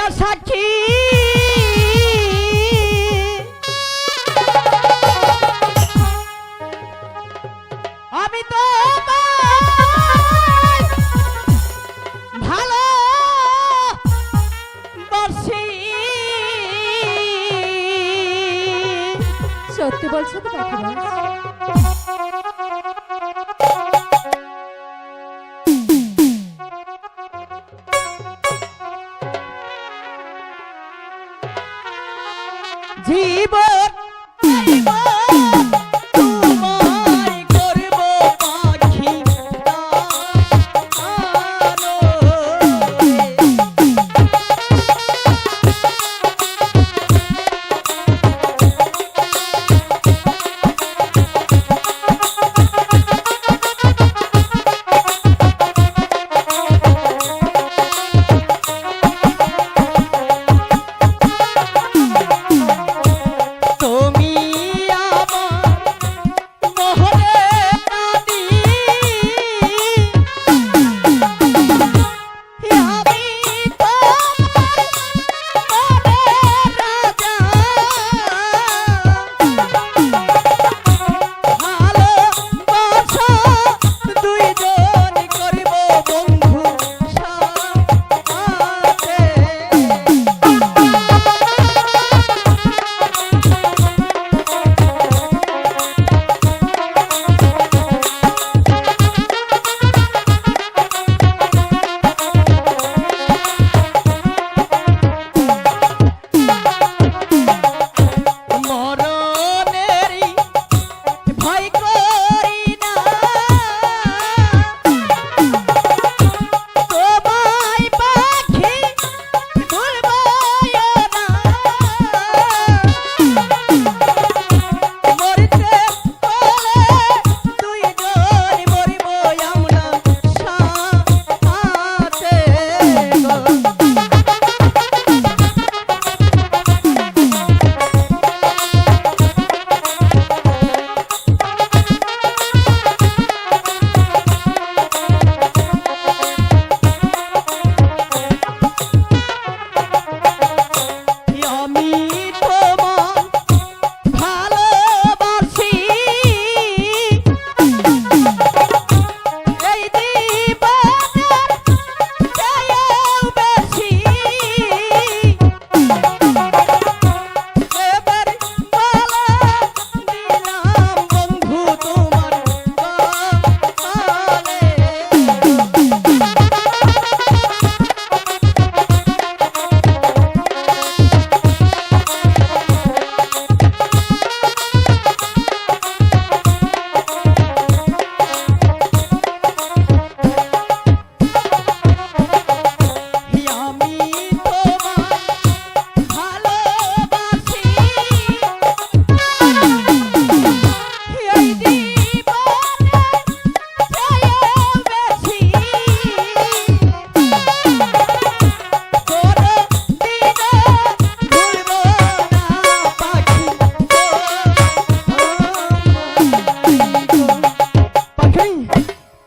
লইয়া সাক্ষী আমি তো ভালো বর্ষি সত্যি বলছো তো জীবন।